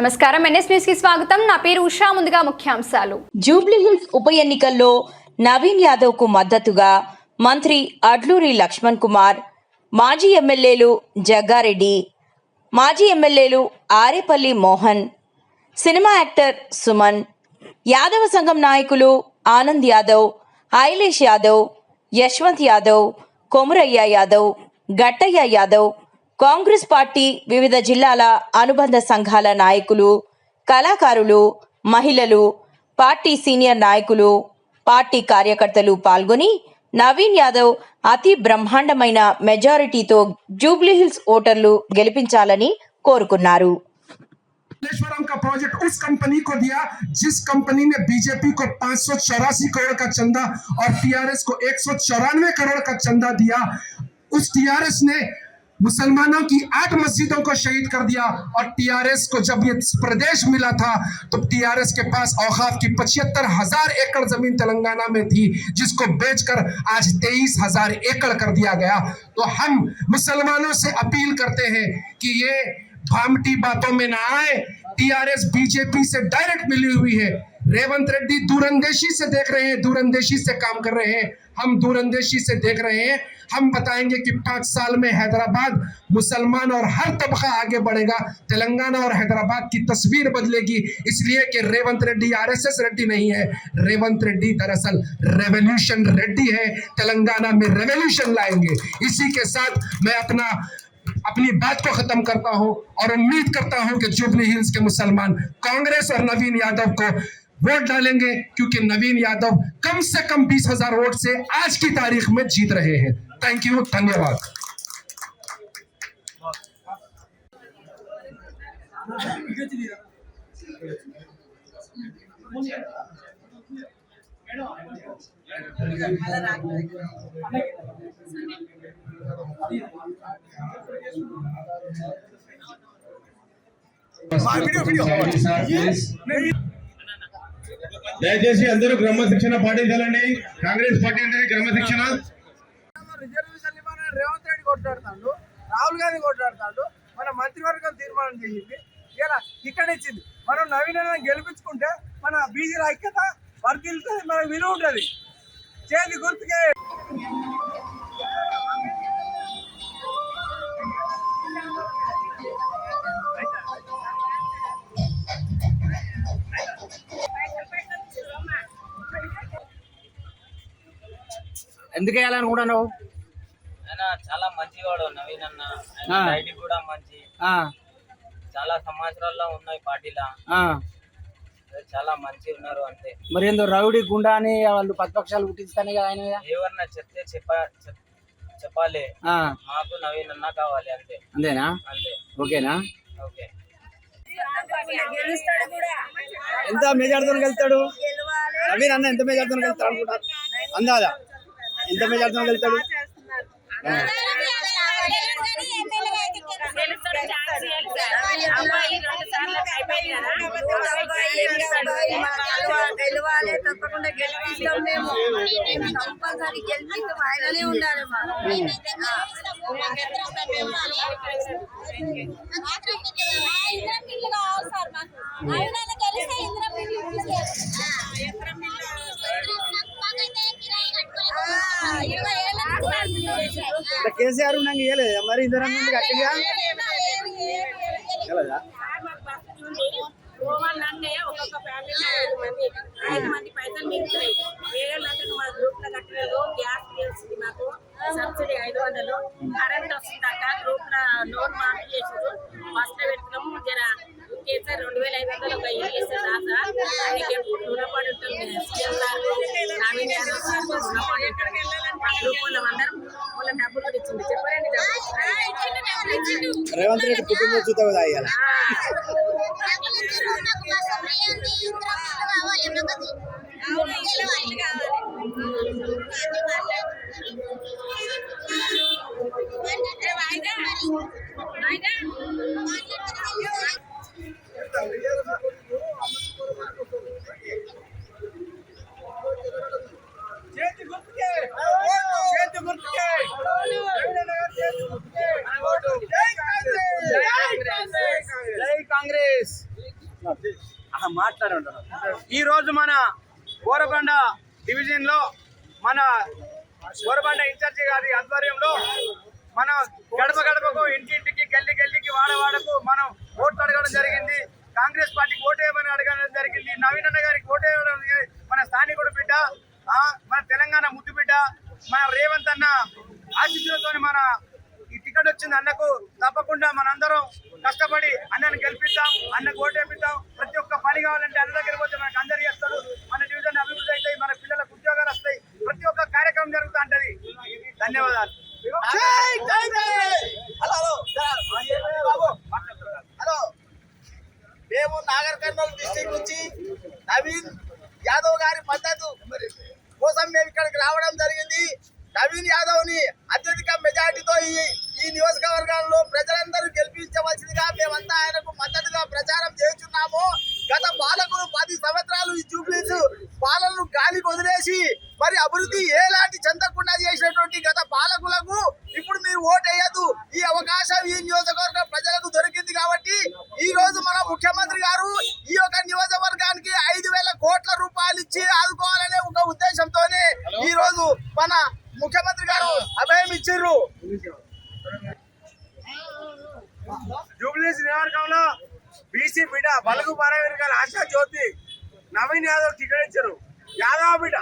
నమస్కారం. ఎన్ఎస్ న్యూస్కి స్వాగతం. నా పేరు ఉషా. ముందుగా ముఖ్యాంశాలు. జూబ్లీహిల్స్ ఉప ఎన్నికల్లో నవీన్ యాదవ్కు మద్దతుగా మంత్రి అడ్లూరి లక్ష్మణ్ కుమార్ మాజీ ఎమ్మెల్యేలు జగ్గారెడ్డి మాజీ ఎమ్మెల్యేలు ఆరేపల్లి మోహన్ సినిమా యాక్టర్ సుమన్ యాదవ సంఘం నాయకులు ఆనంద్ యాదవ్ ఐలేష్ యాదవ్ యశ్వంత్ యాదవ్ కొమురయ్య యాదవ్ గట్టయ్య యాదవ్ కాంగ్రెస్ పార్టీ వివిధ జిల్లాల అనుబంధ సంఘాల నాయకులు కళాకారులు మహిళలు పార్టీ సీనియర్ నాయకులు పార్టీ కార్యకర్తలు పాల్గొని నవీన్ యాదవ్ అతి బ్రహ్మాండమైన మెజారిటీతో జూబ్లీహిల్స్ ఓటర్లు గెలిపించాలని కోరుకున్నారు मल्लेश्वरम का प्रोजेक्ट उस कंपनी को दिया जिस कंपनी ने बीजेपी को पांच करोड़ का चंदा और टीआरएस को एक करोड़ का चंदा दिया उस टीआरएस ने मुसलमानों की आठ मस्जिदों को शहीद कर दिया और टीआरएस को जब ये प्रदेश मिला था तो टीआरएस के पास औकाफ की पचहत्तर हज़ार एकड़ ज़मीन तेलंगाना में थी, जिसको बेचकर आज तेईस हज़ार एकड़ कर दिया गया। तो हम मुसलमानों से अपील करते हैं कि ये भामटी बातों में ना आए। टीआरएस, बीजेपी से डायरेक्ट मिली हुई है। रेवंत रेड्डी दूरंदेशी से देख रहे हैं, दूरंदेशी से काम कर रहे हैं। हम दूरंदेशी से देख रहे हैं। हम बताएँगे कि पाँच साल में हैदराबाद मुसलमान और हर तबका आगे बढ़ेगा। तेलंगाना और हैदराबाद की तस्वीर बदलेगी। इसलिए कि रेवंत रेड्डी आरएसएस रेड्डी नहीं है। रेवंत रेड्डी दरअसल रेवोल्यूशन रेड्डी है। तेलंगाना में रेवोल्यूशन लाएँगे। इसी के साथ मैं अपना, अपनी बात को खत्म करता हूँ और उम्मीद करता हूँ कि जुबली हिल्स के मुसलमान कांग्रेस और नवीन यादव को वोट डालेंगे क्योंकि नवीन यादव कम से कम बीस हज़ार वोट से आज की तारीख में जीत रहे हैं। थैंक यू धन्यवाद। దయచేసి అందరూ క్రమశిక్షణ పాటించాలండి. కాంగ్రెస్ పార్టీ అంటే క్రమశిక్షణ. రిజర్వేషన్ రేవంత్ రెడ్డి కొట్లాడుతాడు రాహుల్ గాంధీ కొట్లాడుతాడు మన మంత్రివర్గం తీర్మానం చేసింది. ఇలా ఇక్కడ ఇచ్చింది మనం నవీన గెలిపించుకుంటే మన బీజీల ఐక్యత వర్తిల్తుంది మన విలువ ఉంటుంది. చేతి గుర్తుకే. ఎందుకు వేయాలనుకుంటున్నావు ఆయన చాలా మంచివాడు నవీన్ అన్న. ఐడి కూడా మంచి. ఆ, చాలా సంవత్సరాల్లో ఉన్నాయి పార్టీలా. చాలా మంచి ఉన్నారు అంతే. మరి ఏందో రౌడీ గుండా అని వాళ్ళు ప్రతిపక్షాలు పుట్టిస్తానే కదా ఆయన ఎవరన్నా చెప్తే చెప్ప చెప్- చెప్పాలి. ఆ, మాకు నవీన్ అన్న కావాలి అంతే. అంతేనా? అంతే. ఓకేనా? ఓకే. ఎంత మెజార్తో వెళ్తాడు నవీన్ అన్న ఎంత మెజార్తో వెళ్తాడు అనుకుంటారు అందాదా ఎంత మెజార్తో వెళ్తాడు ఆ. గెలవాలి తప్పకుండా గెలిపిస్తాం మేము మేము కంపల్సరీ గెలిపిస్తాం ఆయననే ఉండాలి మాకు అంటే కేసీఆర్ ఉన్నాక ఇవ్వలేదు మరి ఇంత మంది గట్టిగా ఇవ్వలేదా పోవాలంటే ఒక్కొక్క ఫ్యామిలీ ఐదు మంది ఐదు మంది పైసలు మిగులుతాయి మా గ్రూప్లో గ్యాస్ వస్తుంది మాకు సబ్సిడీ ఐదు వందలు కరెంట్ వస్తుంది అక్క గ్రూప్లో లోన్ మాఫీ చేసారు ఫస్ట్ పెడుతున్నాము జర కేసీఆర్ రెండు వేల ఐదు వందలు ఒక ఇల్లు ఆయనకి ఎప్పుడు రుణపడి ఉంటుంది CM sir Naveen Yadav sir రుణపడి ఉంటుంది రేవంత్ రెడ్డి కుటుంబం చూద్దాం కదా ఇవాళ చేతి గుర్తుకే చేతి గుర్తుకే నవీన గారి చేతి గుర్తుకే జై కాంగ్రెస్ జై కాంగ్రెస్ జై కాంగ్రెస్ మాట్లాడంటారు ఈ రోజు మన కోరకొండ డివిజన్లో మన గోరకొండ ఇన్ఛార్జి గారి ఆధ్వర్యంలో మన గడప గడపకు ఇంటింటికి గల్లి గల్లికి వాడవాడకు మనం ఓట్లు అడగడం జరిగింది. కాంగ్రెస్ పార్టీకి ఓటు వేయమని అడగడం జరిగింది. నవీన్ అన్న గారికి ఓటు వేయడం మన స్థానికుడు బిడ్డ మన తెలంగాణ ముద్దు బిడ్డ మన రేవంత్ అన్న ఆశీస్సులతో మన ఈ టికెట్ వచ్చింది అన్నకు తప్పకుండా మనందరం కష్టపడి అన్నను గెలిపిద్దాం అన్నకు ఓటేపిద్దాం పని కావాలంటే అన్న దగ్గర పోతే మనకు అందరు చేస్తారు. మన డివిజన్ అభివృద్ధి అవుతాయి మన పిల్లలకు ఉద్యోగాలు వస్తాయి. ప్రతి ఒక్క కార్యక్రమం జరుగుతూ ఉంటది. ధన్యవాదాలు. హలో హలో మేము నాగర్ కర్నూలు డిస్టిక్ నుంచి నవీన్ యాదవ్ గారి మద్దతు కోసం మేము ఇక్కడికి రావడం జరిగింది. నవీన్ యాదవ్ని అత్యధిక మెజార్టీతో ఈ ఈ నియోజకవర్గాల్లో ప్రజలందరూ గెలిపించవలసిందిగా మేమంతా ఆయనకు మద్దతుగా ప్రచారం చేస్తున్నాము. గత పాలకులు పది సంవత్సరాలు ఈ జూబ్లీస్ పాలనను గాలికి వదిలేసి మరి అభివృద్ధి ఏలాంటి చెందకుండా చేసినటువంటి గత పాలకులకు ఇప్పుడు మీరు ఓటేయద్దు. ఈ అవకాశం ఈ నియోజకవర్గ ప్రజలకు దొరికింది కాబట్టి ఈ రోజు మన ముఖ్యమంత్రి గారు ఈ యొక్క నియోజకవర్గానికి ఐదు వేల కోట్ల రూపాయలు ఇచ్చి ఆదుకోవాలనే ఒక ఉద్దేశంతోనే ఈ రోజు మన ముఖ్యమంత్రి గారు అభయం ఇచ్చిర్రు జూబ్లీస్ నియోజకవర్గంలో బీసీ బిడ్డ బలుగు పరవీరగాల ఆశా జ్యోతి నవీన్ యాదవ్ టికెట్ ఇచ్చారు యాదవ్ బిడ్డ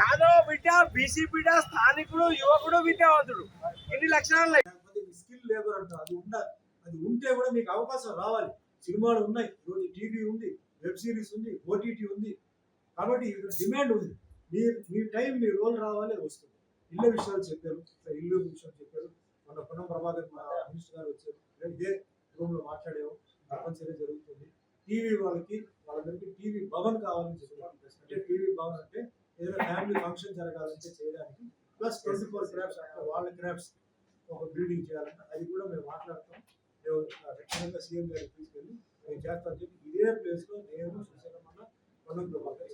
యాదవ్ బిడ్డ బీసీ బిడ్డ స్థానికుడు యువకుడు విద్యావంతుడు. ఇన్ని లక్షణాలు స్కిల్ లేబర్ అంటారు. అది ఉండాలి. అది ఉంటే కూడా మీకు అవకాశం రావాలి. సినిమాలు ఉన్నాయి. ఈరోజు టీవీ ఉంది వెబ్ సిరీస్ ఉంది ఓటీటీ ఉంది. కాబట్టి ఇక్కడ డిమాండ్ ఉంది. మీ మీ టైం మీ రోల్ రావాలి వస్తుంది. ఇళ్ళ విషయాలు చెప్పారు. ఇల్లు విషయాలు చెప్పారు. మన పొన్నం ప్రభాకర్ మన మినిస్టర్ గారు వచ్చారు. రేపు ఇదే రూమ్లో మాట్లాడాము. తప్పనిసరిగా జరుగుతుంది. టీవీ వాళ్ళకి వాళ్ళందరికీ టీవీ భవన్ కావాలని చెప్పారు అంటే టీవీ భవన్ అంటే ఏదైనా ఫ్యామిలీ ఫంక్షన్ జరగాలంటే చేయడానికి ప్లస్ ట్వంటీ ఫోర్ క్రాఫ్ట్స్ వాళ్ళ క్రాఫ్ట్స్ ఒక బిల్డింగ్ చేయాలంటే అది కూడా మేము మాట్లాడతాం. మేము ఖచ్చితంగా సీఎం గారికి తీసుకెళ్ళి మేము చేస్తాం చెప్పి ఇదే ప్లేస్లో నేను సుశీలమన్న పొన్నం ప్రభాకర్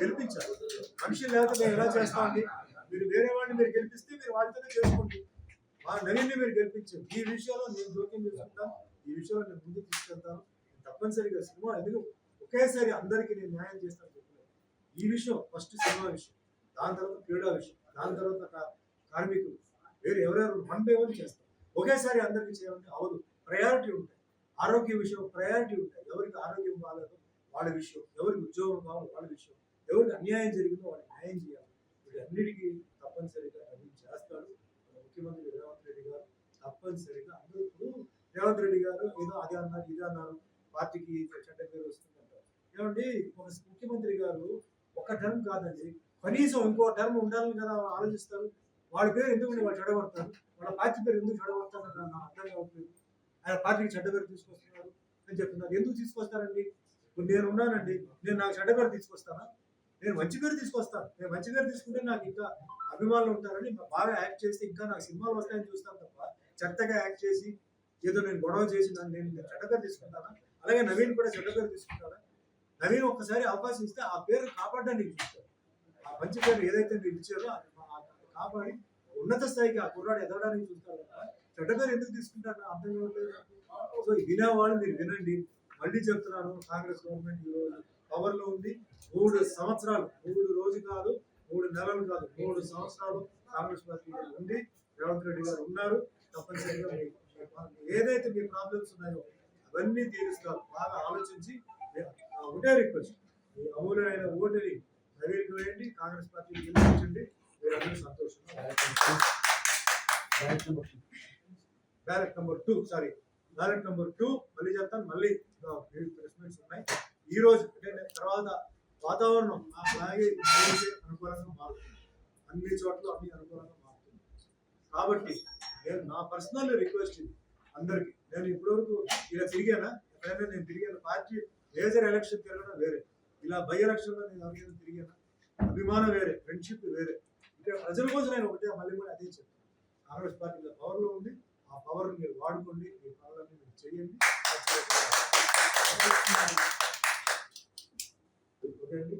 గెలిపించాలి. మనిషి లేకపోతే మేము ఎలా చేస్తామండి మీరు వేరే వాడిని మీరు గెలిపిస్తే మీరు వాళ్ళతోనే చేసుకోండి. మా నవీన్ని మీరు గెలిపించారు ఈ విషయంలో నేను జోక్యం చేసుకుంటాను ఈ విషయంలో నేను ముందుకు తీసుకెళ్తాను. తప్పనిసరిగా సినిమా ఎందుకు ఒకేసారి అందరికీ నేను న్యాయం చేస్తాను చెప్పలేదు. ఈ విషయం ఫస్ట్ సినిమా విషయం దాని తర్వాత క్రీడా విషయం దాని తర్వాత కార్మికులు వేరే ఎవరెవరు వన్ బై వన్ చేస్తాం ఒకేసారి అందరికీ చేయాలంటే అవదు ప్రయారిటీ ఉంటాయి. ఆరోగ్య విషయం ప్రయారిటీ ఉంటాయి. ఎవరికి ఆరోగ్యం బాగాలేదో వాళ్ళ విషయం ఎవరికి ఉద్యోగం కావాలో వాళ్ళ విషయం ఎవరికి అన్యాయం జరిగిందో వాళ్ళకి న్యాయం చేయాలి. వీటన్నిటికీ తప్పనిసరిగా అది చేస్తాడు ముఖ్యమంత్రి రేవంత్ రెడ్డి గారు తప్పనిసరిగా అందరూ రేవంత్ రెడ్డి గారు ఏదో అది అన్నారు ఇది అన్నారు పార్టీకి చెడ్డ పేరు వస్తుందంటారు. ఏమండి ఒక ముఖ్యమంత్రి గారు ఒక టర్మ్ కాదండి కనీసం ఇంకో టర్మ్ ఉండాలని కదా ఆలోచిస్తారు. వాళ్ళ పేరు ఎందుకు వాళ్ళు చెడగొడతారు? వాళ్ళ పార్టీ పేరు ఎందుకు చెడగొడతారు అని నాకు అర్థం కావట్లేదు. ఆయన పార్టీకి చెడ్డ పేరు తీసుకొస్తున్నారు అని చెప్తున్నారు. ఎందుకు తీసుకొస్తారండి? ఇప్పుడు నేను ఉన్నానండి నేను నాకు చెడ్డ పేరు తీసుకొస్తానా? నేను మంచి పేరు తీసుకొస్తాను. నేను మంచి పేరు తీసుకుంటే నాకు ఇంకా అభిమానులు ఉంటారని బాగా యాక్ట్ చేస్తే ఇంకా నాకు సినిమాలు వస్తాయని చూస్తాను తప్ప చెత్తగా యాక్ట్ చేసి ఏదో నేను గొడవ చేసి నేను చెడ్డ తీసుకుంటానా? అలాగే నవీన్ కూడా చెడ్డ పేరు తీసుకుంటారా నవీన్ ఒక్కసారి అవకాశం ఇస్తే ఆ పేరు కాపాడడానికి చూస్తారు ఆ మంచి పేరు ఏదైతే మీరు ఇచ్చారో అది కాపాడి ఉన్నత స్థాయికి ఆ కుర్రాడు ఎదగడానికి చూస్తారు కదా. చెడ్డ పేరు ఎందుకు తీసుకుంటారు అర్థం కావట్లేదు సో వినేవాళ్ళు మీరు వినండి. మళ్ళీ చెప్తున్నాను కాంగ్రెస్ గవర్నమెంట్ ఈరోజు పవర్లో ఉంది. మూడు సంవత్సరాలు మూడు రోజు కాదు మూడు నెలలు కాదు మూడు సంవత్సరాలు కాంగ్రెస్ పార్టీ ఉంది రేవంత్ రెడ్డి గారు ఉన్నారు. తప్పనిసరిగా ఏదైతే మీ ప్రాబ్లమ్స్ ఉన్నాయో అవన్నీ తీరుస్తారు బాగా ఆలోచించి ఒకటే రిక్వెస్ట్ ఈ అమూల్యమైన ఓటుని నవీన్కి వేయండి కాంగ్రెస్ పార్టీ గెలిపించండి. మీరందరూ సంతోషంగా ballot number two sorry ballot number two మళ్ళీ చెప్తాను మళ్ళీ ప్రెస్ మీట్స్ ఉన్నాయి. ఈ రోజు అంటే తర్వాత వాతావరణం అలాగే అనుకూలంగా మారుతుంది అన్ని చోట్ల అన్ని అనుకూలంగా మారుతుంది. కాబట్టి నేను నా పర్సనల్ రిక్వెస్ట్ ఇది. అందరికి. నేను ఇప్పటివరకు ఇలా తిరిగానా? ఎక్కడైనా నేను తిరిగాను? పార్టీ మేజర్ ఎలక్షన్ తిరగడం వేరే. ఇలా బై ఎలక్షన్లో నేను ఎవరికైనా తిరిగాను? అభిమానం వేరే. ఫ్రెండ్షిప్ వేరే. ఇక్కడ ప్రజల కోసం నేను ఒకటే మళ్ళీ కూడా అదే చెప్తాను. కాంగ్రెస్ పార్టీ పవర్లో ఉంది. ఆ పవర్ మీరు వాడుకోండి. మీ పనులన్నీ మీరు చేయండి. ఓకే అండి.